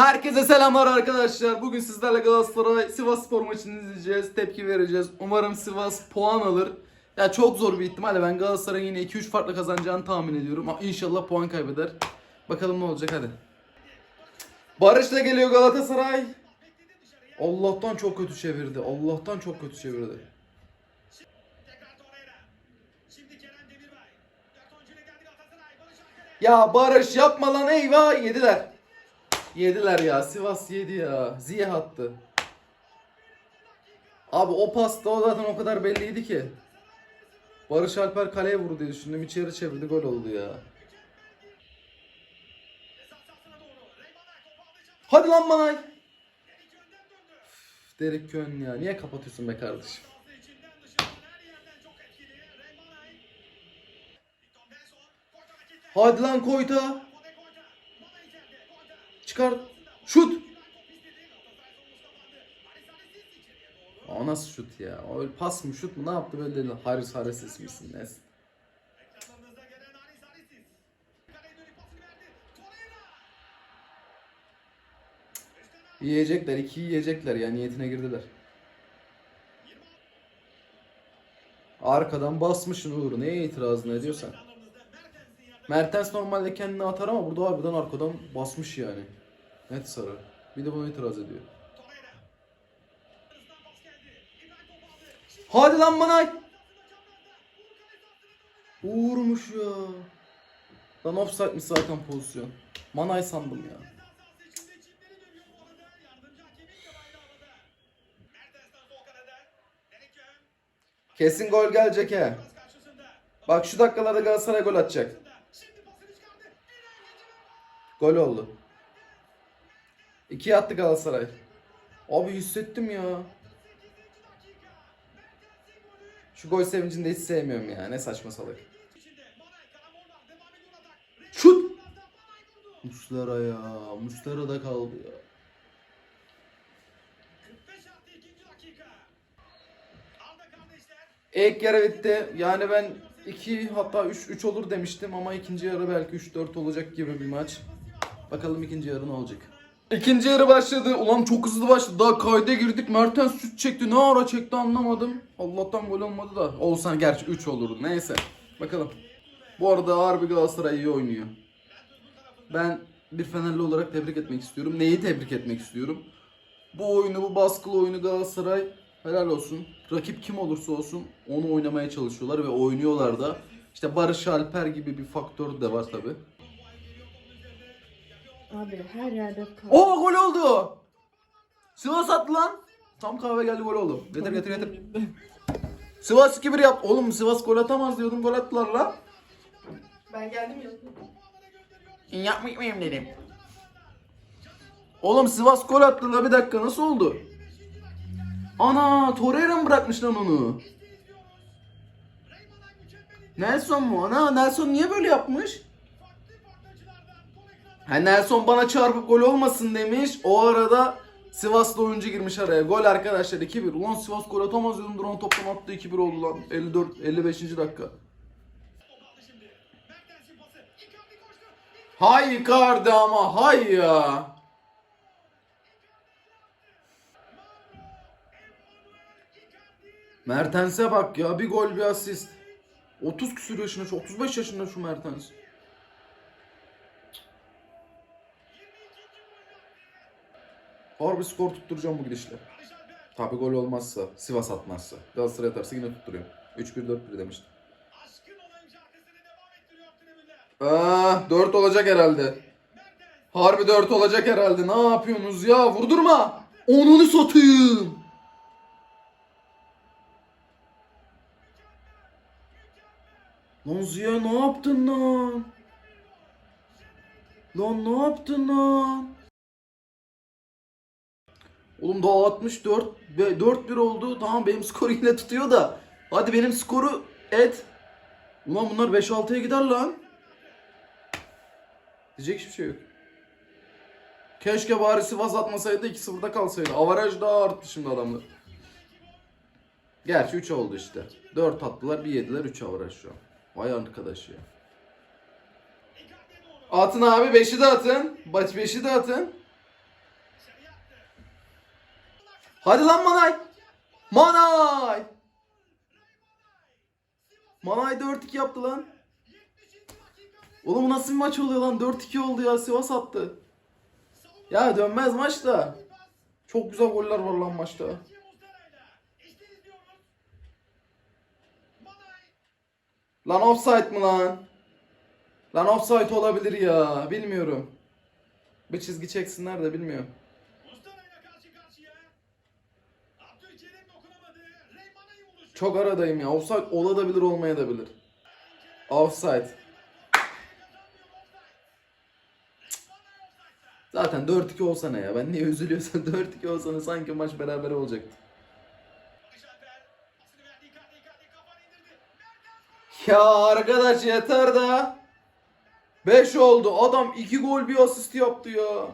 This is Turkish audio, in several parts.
Herkese selamlar arkadaşlar. Bugün sizlerle Galatasaray Sivas Spor maçını izleyeceğiz. Tepki vereceğiz. Umarım Sivas puan alır. Ya çok zor bir ihtimalle ben Galatasaray'ın yine 2-3 farklı kazanacağını tahmin ediyorum. Ama inşallah puan kaybeder. Bakalım ne olacak hadi. Barış da geliyor Galatasaray. Allah'tan çok kötü çevirdi. Allah'tan çok kötü çevirdi. Ya Barış yapma lan eyvah yediler. Yediler ya Sivas yedi ya. Ziye attı. Abi o pasta o zaten o kadar belliydi ki. Barış Alper kaleye vurdu diye düşündüm. İçeri çevirdi gol oldu ya. Hadi lan Manay. Derek Kön ya. Niye kapatıyorsun be kardeşim? Sahası içinden dışarıdan içeriye doğru. O nasıl şut ya? O pas mı şut mu ne yaptı böyle dedi. Haris Haris misin? Ne? Ekranlarınızda gelen Haris Harisiz. Kaleye dönük pasını verdi. Torreira. Üstten Yiyecekler. iki yiyecekler ya. Niyetine girdiler. Arkadan basmışsın Uğur. Neye itirazını ediyorsan. Mertens normalde kendini atar ama burada harbiden arkadan basmış yani. Net sarı. Bir de buna itiraz ediyor. Hadi lan döndü. Uğurmuş ya. Lan offside'miş zaten pozisyon. Manay sandım ya. Kesin gol gelecek he. Bak şu dakikalarda Galatasaray gol atacak. Gol oldu. İkiye attı Galatasaray. Abi hissettim ya. Şu gol sevincini de hiç sevmiyorum ya. Ne saçma salak. Şut! Muslera ya. Muslera da kaldı ya. 45 artı ikinci dakika. Arda kardeşler. İlk yarı bitti. Yani ben 2 hatta 3 3 olur demiştim ama ikinci yarı belki 3-4 olacak gibi bir maç. Bakalım ikinci yarı ne olacak. İkinci yarı başladı. Ulan çok hızlı başladı. Daha kayda girdik. Mertens şut çekti. Ne ara çekti anlamadım. Allah'tan gol olmadı da. Olsan gerçi 3 olurdu. Neyse. Bakalım. Bu arada harbi Galatasaray iyi oynuyor. Ben bir Fenerli olarak tebrik etmek istiyorum. Neyi tebrik etmek istiyorum? Bu oyunu, bu baskılı oyunu Galatasaray helal olsun. Rakip kim olursa olsun onu oynamaya çalışıyorlar ve oynuyorlar da. İşte Barış Alper gibi bir faktör de var tabi. Abi her yerde kal. Oo gol oldu. Sivas attı lan. Tam kahve geldi gol oldu. Getir getir getir. Sivas 2-1 yaptı. Oğlum Sivas gol atamaz diyordum gol attılar lan. Ben geldim ya. Yapmayayım mıyım dedim. Oğlum Sivas gol attı la bir dakika nasıl oldu? Ana Torreira mı bırakmış lan onu? Nelson mu? Ana Nelson niye böyle yapmış? Ha Nelson bana çarpıp gol olmasın demiş. O arada Sivaslı oyuncu girmiş araya. Gol arkadaşlar 2-1. Ulan Sivas gol atamaz diyordum. Duran toplam attı 2-1 oldu lan. 54 55. dakika. Hay Icardi ama hay ya. Mertens'e bak ya bir gol bir asist. 30 küsur yaşında şu 35 yaşında şu Mertens. Harbi skor tutturacağım bu gidişle. Tabi gol olmazsa, Sivas atmazsa. Galatasaray atarsa yine tutturuyorum. 3-1-4-1 demiştim. Tribünler. Ah 4 olacak herhalde. Harbi 4 olacak herhalde. Ne yapıyorsunuz ya? Vurdurma. Onunu satayım. Lan ne yaptın lan? Lan ne yaptın lan? Oğlum daha 64 ve 4-1 oldu. Tamam benim skor yine tutuyor da. Hadi benim skoru et. Ulan bunlar 5-6'ya gider lan. Diyecek hiçbir şey yok. Keşke bari Sivas atmasaydı 2-0'da kalsaydı. Avaraj daha arttı şimdi adamlar. Gerçi 3 oldu işte. 4 attılar, 1 yediler, 3 avaraj şu an. Vay arkadaş ya. Atın abi 5'i de atın. Baş 5'i de atın. Hadi lan Manay. Manay. Manay 4-2 yaptı lan. Oğlum nasıl bir maç oluyor lan? 4-2 oldu ya. Sivas attı. Ya dönmez maç da. Çok güzel goller var lan maçta. Lan offside mı lan? Lan offside olabilir ya. Bilmiyorum. Bir çizgi çeksinler de bilmiyorum. Çok aradayım ya. Offside olabilir olmayabilir. Offside. Zaten 4-2 olsa ne ya? Ben niye üzülüyorsam 4-2 olsa ne sanki maç beraber olacaktı. Ya arkadaş yeter da. 5 oldu. Adam 2 gol bir asist yaptı ya.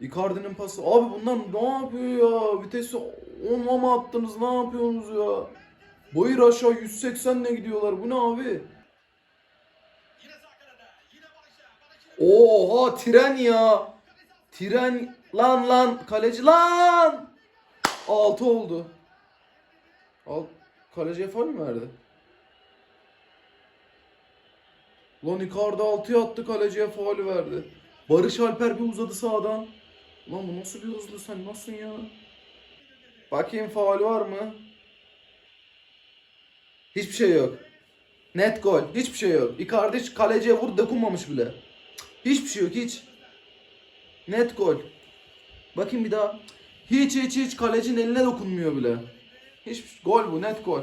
Icardi'nin pası. Abi bunlar ne yapıyor ya? Vitesi 10'a mı attınız? Ne yapıyorsunuz ya? Bayır aşağı 180 ne gidiyorlar? Bu ne abi? Oha tren ya. Tren lan lan kaleci lan. 6 oldu. Al kaleciye faul mü verdi? Lan Icardi 6'ya attı kaleciye faul verdi. Barış Alper bir uzadı sağdan. Lan bu nasıl bir hızlı sen nasılsın ya? Bakayım faul var mı? Hiçbir şey yok. Net gol. Hiçbir şey yok. Icardi hiç kaleciye vur dokunmamış bile. Hiçbir şey yok hiç. Net gol. Bakayım bir daha. Hiç hiç hiç kalecinin eline dokunmuyor bile. Hiç gol bu net gol.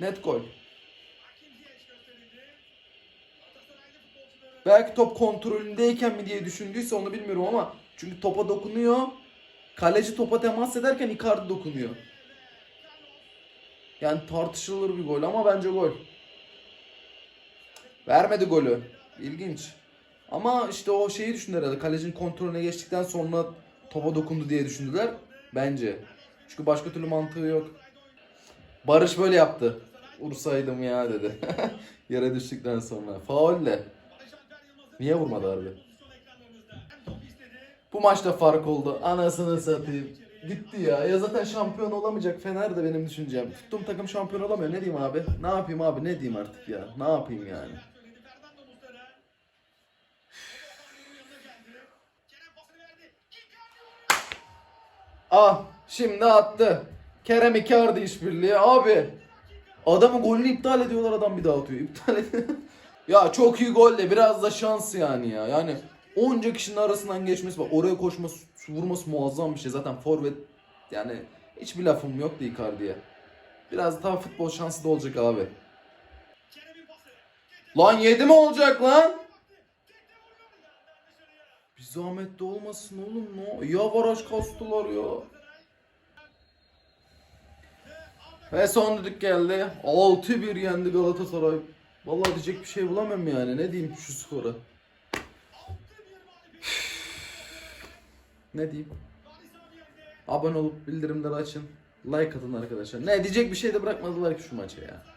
Net gol. Belki top kontrolündeyken mi diye düşündüyse onu bilmiyorum ama çünkü topa dokunuyor. Kaleci topa temas ederken Icardi dokunuyor. Yani tartışılır bir gol ama bence gol. Vermedi golü. İlginç. Ama işte o şeyi düşündüler herhalde. Kalecinin kontrolüne geçtikten sonra topa dokundu diye düşündüler. Bence. Çünkü başka türlü mantığı yok. Barış böyle yaptı. Vursaydım ya dedi. Yere düştükten sonra. Faulle. Niye vurmadı harbi? Bu maçta fark oldu. Anasını satayım. Gitti ya. Ya zaten şampiyon olamayacak Fener de benim düşüncem. Tuttuğum takım şampiyon olamıyor. Ne diyeyim abi? Ne yapayım abi? Ne diyeyim artık ya? Ne yapayım yani? Ah şimdi attı. Kerem Icardi işbirliği abi. Adamın golünü iptal ediyorlar adam bir daha atıyor. İptal ediyor. ya çok iyi gol de biraz da şans yani ya. Yani onca kişinin arasından geçmesi bak oraya koşması vurması muazzam bir şey. Zaten forvet yani hiçbir lafım yoktu Icardi'ye. Biraz daha futbol şansı da olacak abi. Lan 7 mi olacak lan? Bir zahmet de olmasın oğlum no. Ya baraj kastılar ya. Ve son düdük geldi. 6-1 yendi Galatasaray. Vallahi diyecek bir şey bulamam yani. Ne diyeyim şu skora? ne diyeyim? Abone olup bildirimleri açın. Like atın arkadaşlar. Ne diyecek bir şey de bırakmadılar ki şu maça ya.